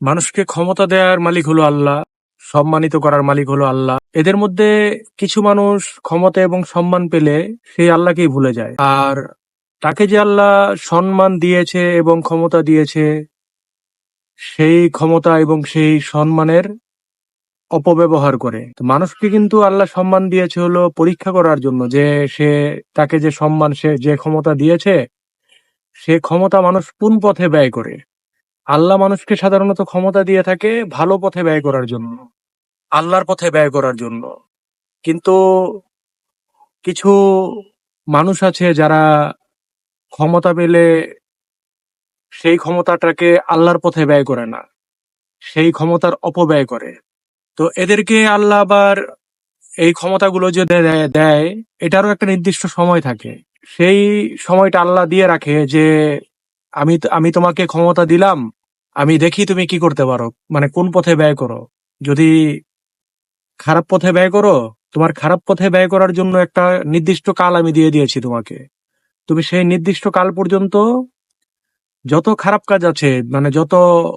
মানুষকে ক্ষমতা দেওয়ার মালিক হলো আল্লাহ, সম্মানিত করার মালিক হলো আল্লাহ। এদের মধ্যে কিছু মানুষ ক্ষমতা এবং সম্মান পেলে সেই আল্লাহকেই ভুলে যায়। আর তাকে যে আল্লাহ সম্মান দিয়েছে এবং ক্ষমতা দিয়েছে, সেই ক্ষমতা এবং সেই সম্মানের অপব্যবহার করে। মানুষকে কিন্তু আল্লাহ সম্মান দিয়েছে হলো পরীক্ষা করার জন্য যে সে তাকে যে সম্মান, সে যে ক্ষমতা দিয়েছে, সে ক্ষমতা মানুষ কোন পথে ব্যয় করে? আল্লাহ মানুষকে সাধারণত ক্ষমতা দিয়ে থাকে ভালো পথে ব্যয় করার জন্য, আল্লাহর পথে ব্যয় করার জন্য। কিন্তু কিছু মানুষ আছে যারা ক্ষমতা পেলে সেই ক্ষমতাটাকে আল্লাহর পথে ব্যয় করে না, সেই ক্ষমতার অপব্যয় করে। তো এদেরকে আল্লাহ আবার এই ক্ষমতাগুলো যে দেয়, এটারও একটা নির্দিষ্ট সময় থাকে। সেই সময়টা আল্লাহ দিয়ে রাখে যে, আমি আমি তোমাকে ক্ষমতা দিলাম আমি দেখি তুমি কি করতে পারো। মানে কোন পথে ব্যয় করো। যদি খারাপ পথে ব্যয় করো, তোমার খারাপ পথে ব্যয় করার জন্য একটা নির্দিষ্ট কাল আমি দিয়ে দিয়েছি তোমাকে। তুমি সেই নির্দিষ্ট কাল পর্যন্ত যত খারাপ কাজ আছে মানে যত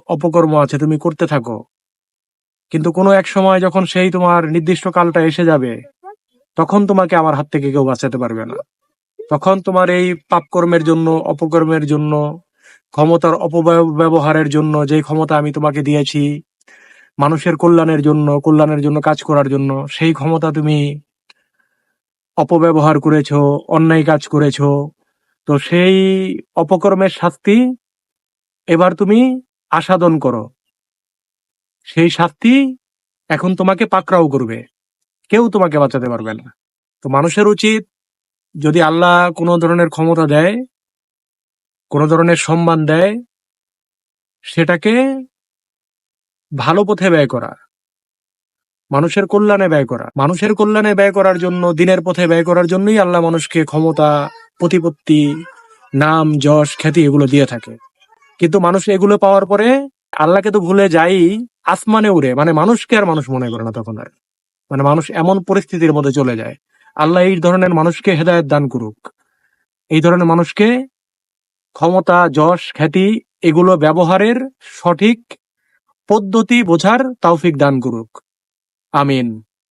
অপকর্ম আছে, তুমি করতে থাকো। কিন্তু কোনো এক সময় যখন সেই তোমার নির্দিষ্ট কালটা এসে যাবে, তখন তোমাকে আমার হাত থেকে কেউ বাঁচাতে পারবে না। তখন তোমার এই পাপকর্মের জন্য, অপকর্মের জন্য ক্ষমতার অপব্যবহারের জন্য যে ক্ষমতা আমি তোমাকে দিয়েছি, মানুষের কল্যাণের জন্য কল্যাণের জন্য কাজ করার জন্য, সেই ক্ষমতা তুমি অপব্যবহার করেছ, অন্যায় কাজ করেছ, তো সেই অপকর্মের শাস্তি এবার তুমি আস্বাদন করো। সেই শাস্তি এখন তোমাকে পাকড়াও করবে। কেউ তোমাকে বাঁচাতে পারবে না। তো মানুষের উচিত যদি আল্লাহ কোনো ধরনের ক্ষমতা দেয় কোনো ধরনের সম্মান দেয়, সেটাকে ভালো পথে ব্যয় করা, মানুষের কল্যাণে ব্যয় করা। মানুষের কল্যাণে ব্যয় করার জন্য, দিনের পথে ব্যয় করার জন্যই আল্লাহ মানুষকে ক্ষমতা, প্রতিপত্তি, নাম, যশ, খ্যাতি এগুলো দিয়ে থাকে। কিন্তু মানুষ এগুলো পাওয়ার পরে আল্লাহকে তো ভুলে যাই, আসমানে উড়ে। মানে মানুষকে আর মানুষ মনে করে না তখন আর। মানে মানুষ এমন পরিস্থিতির মধ্যে চলে যায়। আল্লাহ এই ধরনের মানুষকে হেদায়েত দান করুক। এই ধরনের মানুষকে ক্ষমতা যশ খ্যাতি এগুলো ব্যবহারের সঠিক পদ্ধতি বোঝার তৌফিক দান করুক। আমিন।